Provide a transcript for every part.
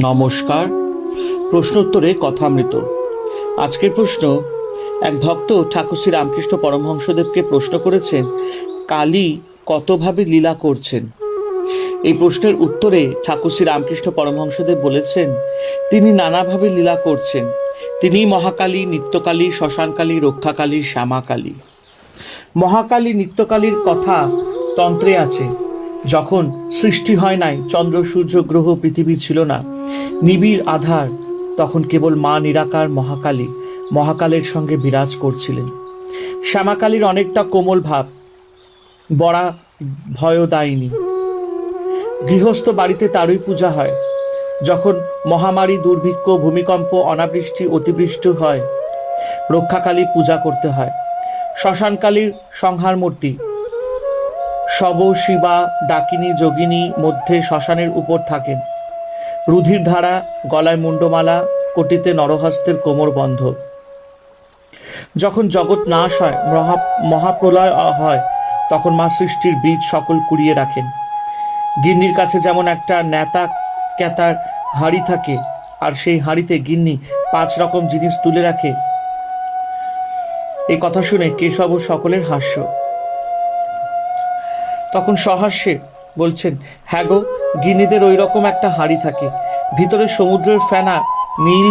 নমস্কার। প্রশ্ন প্রশ্নোত্তরে কথামৃত। আজকের প্রশ্ন, এক ভক্ত ঠাকুর শ্রী রামকৃষ্ণ পরমহংসদেবকে প্রশ্ন করেছেন, কালী কতভাবে লীলা করছেন? এই প্রশ্নের উত্তরে ঠাকুর শ্রী রামকৃষ্ণ পরমহংসদেব বলেছেন, তিনি নানাভাবে লীলা করছেন। তিনি মহাকালী, নিত্যকালী, শ্মশানকালী, রক্ষাকালী, শ্যামাকালী। মহাকালী, নিত্যকালীর কথা তন্ত্রে আছে। যখন সৃষ্টি হয় নাই, চন্দ্র, সূর্য, গ্রহ, পৃথিবী ছিল না নিবিড় আধার, তখন কেবল মা নিরাকার মহাকালী, মহাকালের সঙ্গে বিরাজ করছিলেন। শ্যামাকালীর অনেকটা কোমল ভাব বড়া ভয়দায়িনী গৃহস্থ বাড়িতে তারই পূজা হয়। যখন মহামারী, দুর্ভিক্ষ, ভূমিকম্প, অনাবৃষ্টি, অতিবৃষ্টি হয়, রক্ষাকালী পূজা করতে হয়। শ্মশানকালীর সংহার মূর্তি শব শিবা, ডাকিনী, যোগিনী মধ্যে শ্মশানের উপর থাকেন। রুধির ধারা, গলায় মুন্ডমালা, কোটিতে নরহস্তের কোমর বন্ধ। যখন জগৎ নাশ হয়, মহা, মহাপ্রলয় হয়, তখন মা সৃষ্টির বীজ সকল কুড়িয়ে রাখেন। গিন্নির কাছে যেমন একটা নেতা ক্যাতার হাড়ি থাকে, আর সেই হাড়িতে গিন্নি পাঁচ রকম জিনিস তুলে রাখে। এই কথা শুনে কেশব সকলের হাস্য। তখন সহাস্যে বলছেন হ্যাঁ গো গিন্নিদের ওই রকম একটা হাড়ি থাকে। ভিতরে সমুদ্রের ফেনা, নীল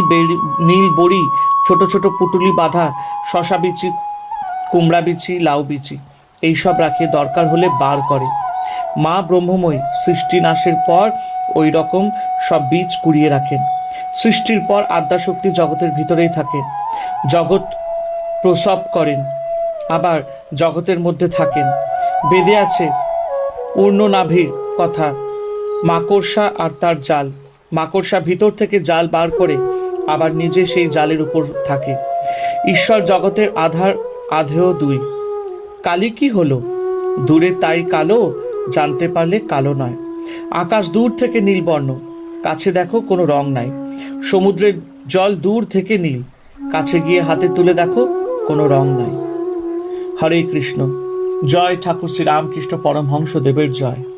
নীল বড়ি, ছোট ছোট পুটুলি বাঁধা, শশা বিচি, কুমড়া বিচি, লাউ বিচি, এইসব রাখে দরকার হলে বার করে। মা ব্রহ্মময়ী সৃষ্টি নাশের পর ওই রকম সব বীজ কুড়িয়ে রাখেন। সৃষ্টির পর আদ্যাশক্তি জগতের ভিতরেই থাকে জগৎ প্রসব করেন, আবার জগতের মধ্যে থাকেন। বেদে আছে নাভির কথা। মাকড়সা আর তার জাল। মাকড়সা ভিতর থেকে জাল বার করে আবার নিজে সেই জালের উপর থাকে। ঈশ্বর জগতের আধার আধেও দুই। কালি কি হলো? দূরে তাই কালো, জানতে পারলে কালো নয়। আকাশ দূর থেকে নীলবর্ণ। কাছে দেখো কোনো রং নাই। সমুদ্রের জল দূর থেকে নীল। কাছে গিয়ে হাতে তুলে দেখো কোনো রং নাই। হরে কৃষ্ণ। জয় ঠাকুর শ্রী রামকৃষ্ণ পরমহংস দেবের জয়।